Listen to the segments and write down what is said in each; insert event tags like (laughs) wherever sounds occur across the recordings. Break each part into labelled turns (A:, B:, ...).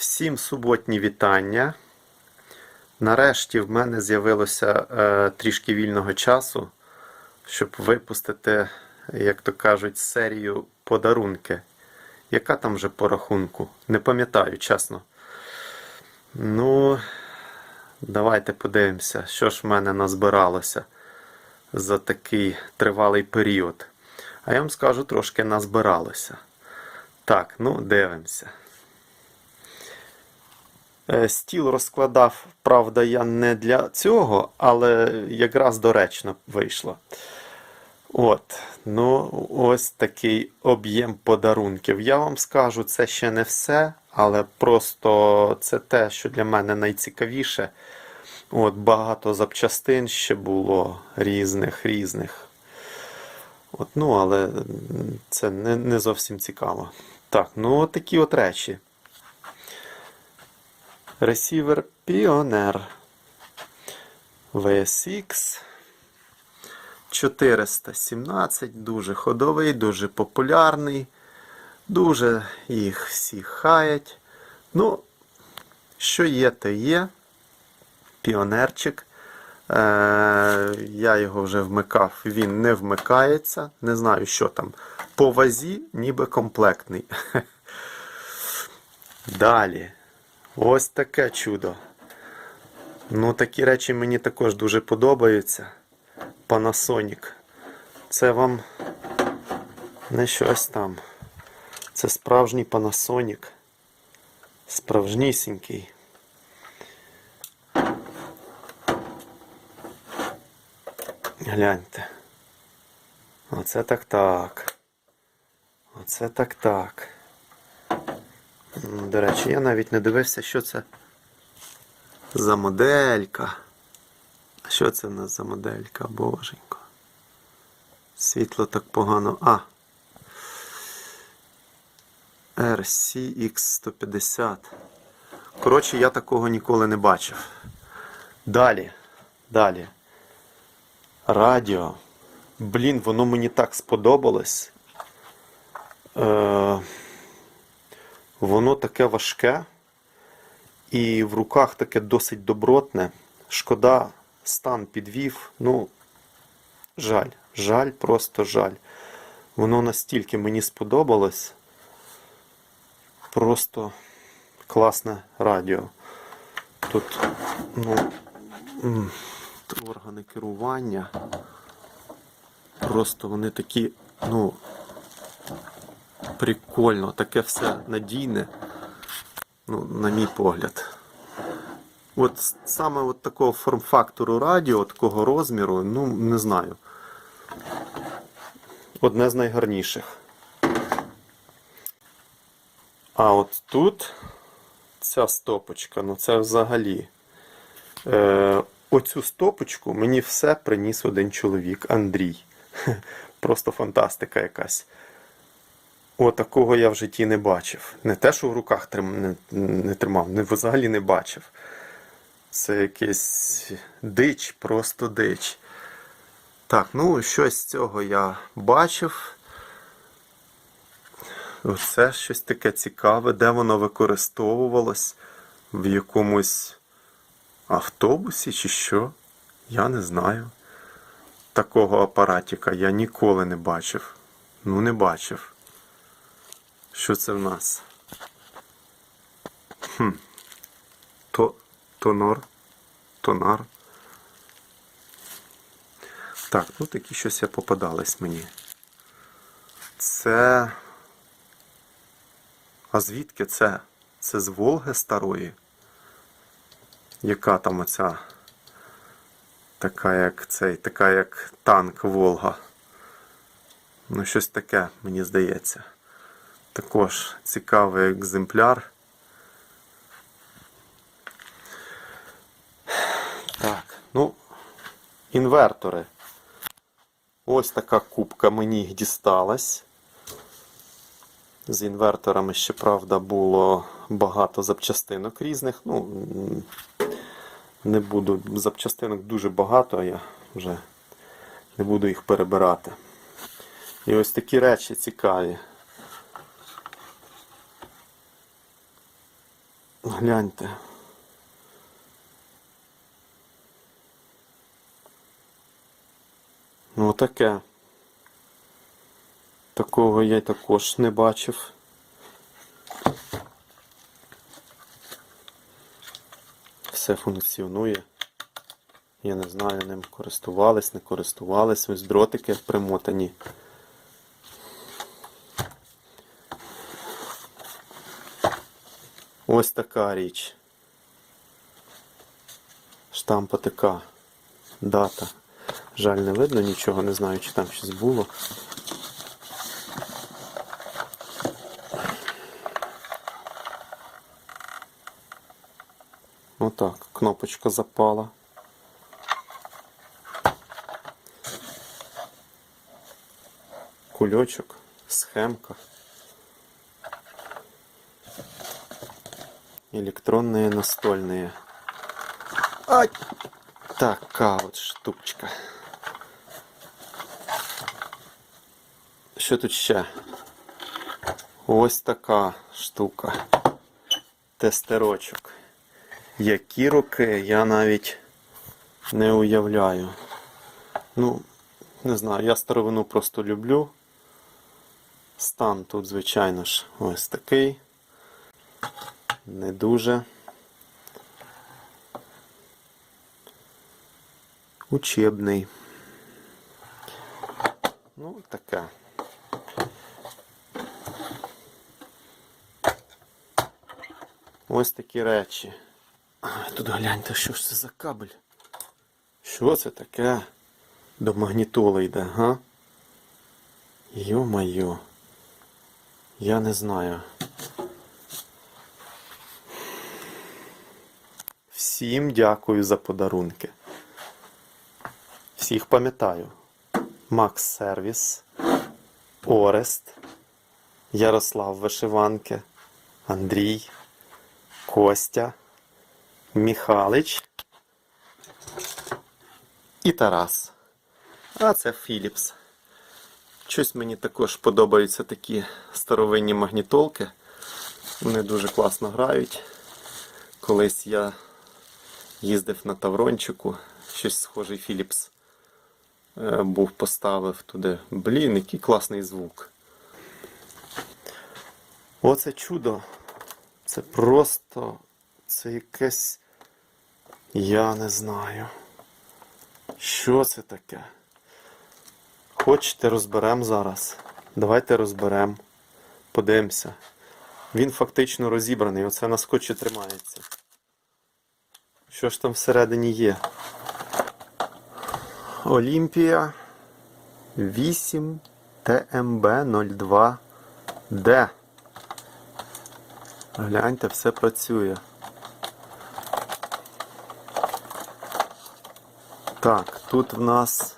A: Всім суботні вітання. Нарешті в мене з'явилося е, трішки вільного часу, щоб випустити, як то кажуть, серію подарунки. Яка там вже по рахунку? Не пам'ятаю, чесно. Ну, давайте подивимося, що ж в мене назбиралося за такий тривалий період. А я вам скажу, трошки назбиралося. Так, ну дивимося. Е, Стіл розкладав, правда, я не для цього, але якраз доречно вийшло. От, ну, ось такий об'єм подарунків. Я вам скажу, це ще не все, але просто це те, що для мене найцікавіше. От, багато запчастин ще було різних, різних. От, ну, але це не, не зовсім цікаво. Так, ну от такі от речі. Ресівер Pioneer VSX 417, дуже ходовий, дуже популярний, дуже їх всі хаять. Ну, що є, то є. Піонерчик. Е, я його вже вмикав, він не вмикається. Не знаю, що там. По вазі, ніби комплектний. (laughs) Далі. Ось таке чудо. Ну, такі речі мені також дуже подобаються. Panasonic. Це вам не щось там. Це справжній Panasonic. Справжнісінький. Гляньте. Оце так так. Оце так так. До речі, я навіть не дивився, що це за моделька. А Що це в нас за моделька, боженько? Світло так погано. А. RCX150. Коротше, я такого ніколи не бачив. Далі. Далі. Радіо. Блін, воно мені так сподобалось. Е, воно таке важке і в руках таке досить добротне. Шкода, стан підвів. Ну, жаль, жаль, просто жаль. Воно настільки мені сподобалось. Просто класне радіо. Тут, ну, органи керування. Просто вони такі, ну, прикольно, таке все надійне, ну, на мій погляд. От саме от такого форм-фактору радіо, такого розміру, ну, не знаю. Одне з найгарніших. А от тут ця стопочка, ну це взагалі. Е, оцю стопочку мені все приніс один чоловік, Андрій. (laughs) Просто фантастика якась. О, такого я в житті не бачив. Не те, що в руках трим, не, не тримав, не, взагалі не бачив. Це якийсь дич, просто дич. Так, ну щось з цього я бачив. Оце щось таке цікаве, де воно використовувалось в якомусь автобусі чи що? Я не знаю. Такого апаратіка я ніколи не бачив. Ну, не бачив. Що це в нас? Хм. То, тонор. Тонар. Так, ну такі щось я попадались мені. Це. А звідки це? Це з Волги старої? Яка там оця? Така як цей, така як танк Волга. Ну, щось таке, мені здається. Також цікавий екземпляр. Так, ну, інвертори. Ось така кубка мені дісталась. З інверторами, щоправда, було багато запчастинок різних. Ну, не буду, запчастинок дуже багато, я вже не буду їх перебирати. І ось такі речі цікаві. Гляньте. Ну таке. Такого я також не бачив. Все функціонує. Я не знаю, ним користувались, не користувались. Ось дротики примотані. Ось така річ. Штамп ОТК. Дата. Жаль, не видно нічого, не знаю, чи там щось було. Отак, кнопочка запала. Кульочок, схемка. Электронные настольные. Ай! Така от штучка. Що тут ще? Ось така штука. Тестерочок. Які роки я навіть не уявляю. Ну, не знаю, я старовину просто люблю. Стан тут, звичайно ж, ось такий. Не дуже. Учебний. Ну, таке. Ось такі речі. А, Тут гляньте, що ж це за кабель? Що це таке? До магнітоли йде, га? Йо-майо. Я не знаю. Всім дякую за подарунки. Всіх пам'ятаю. Макс Сервіс, Орест, Ярослав Вишиванки, Андрій, Костя, Міхалич і Тарас. А це Філіпс. Щось мені також подобаються такі старовинні магнітолки. Вони дуже класно грають. Колись я їздив на Таврончику, щось схожий Філіпс е, був, поставив туди. Блін, який класний звук. Оце чудо. Це просто. Це якесь. Я не знаю. Що це таке? Хочете розберемо зараз? Давайте розберемо. Подивимося. Він фактично розібраний. Оце на скотчі тримається. Що ж там всередині є? Олімпія 8 ТМБ 02 Д. Гляньте, все працює. Так, тут в нас.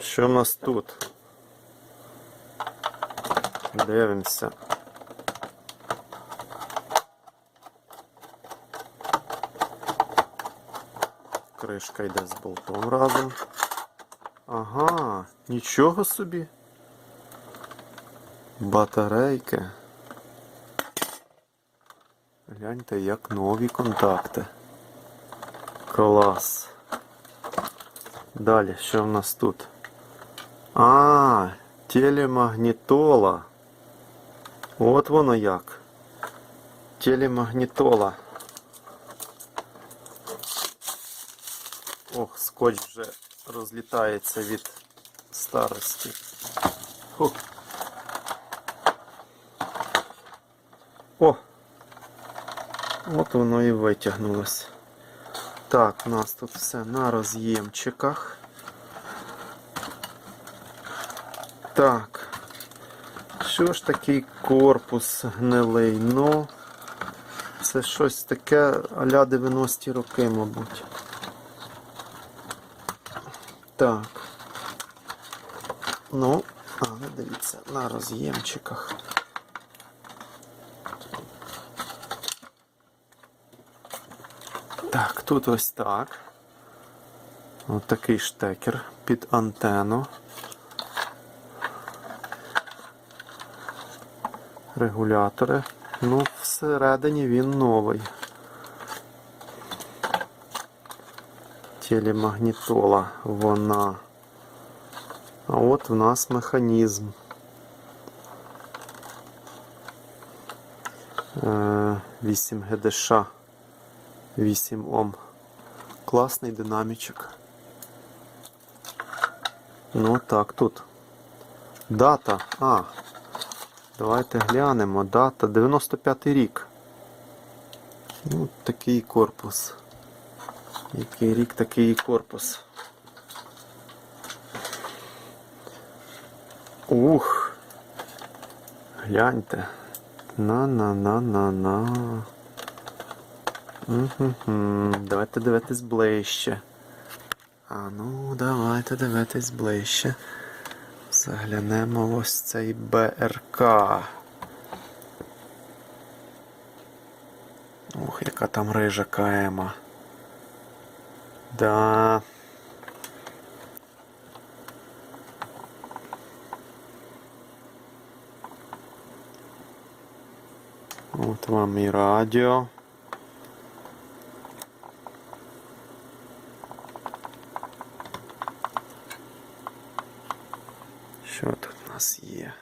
A: Що в нас тут? Дивимося. Кришка йде з болтом разом. Ага, нічого собі. Батарейки. Гляньте, як нові контакти. Клас. Далі, що в нас тут? А, телемагнітола. От воно як. Телемагнітола. Ох, скотч вже розлітається від старості. Фух. О! От воно і витягнулось. Так, у нас тут все на роз'ємчиках. Так. Що ж такий корпус гнилий? Ну, це щось таке а-ля 90-ті роки, мабуть. Так. Ну, але дивіться, на роз'ємчиках. Так, тут ось так. Ось такий штекер під антенну. Регулятори. Ну, всередині він новий. Телемагнітола вона. А от в нас механізм. Е, 8 ГДШ. 8 Ом. Класний динамічок. Ну так, тут. Дата. А. Давайте глянемо. Дата 95 рік. Ну, такий корпус. Який рік, такий і корпус. Ух. Гляньте. На-на-на-на-на. Давайте дивитись ближче. А ну, давайте дивитись ближче. Заглянемо ось цей БРК. Ох, яка там рижа КМа. Да. От вам і радіо. Що тут у нас є?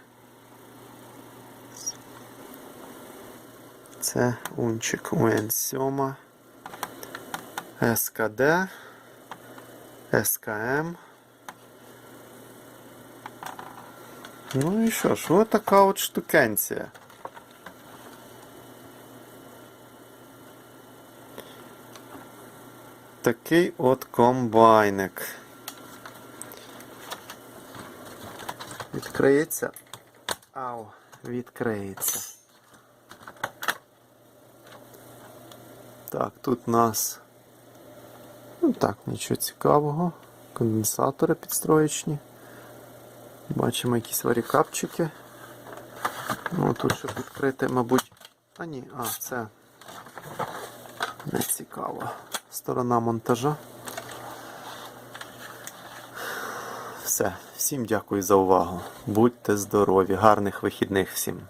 A: Це унчик УН7, СКД, СКМ. Ну і що ж, ось така от штукенція. Такий от комбайник. Відкриється. Ау, відкриється. Так, тут у нас. Ну так, нічого цікавого. Конденсатори підстроєчні. Бачимо якісь варікапчики. Ну, тут щоб відкрити, мабуть. А ні, а, це не цікаво. Сторона монтажа. Все, всім дякую за увагу. Будьте здорові, гарних вихідних всім.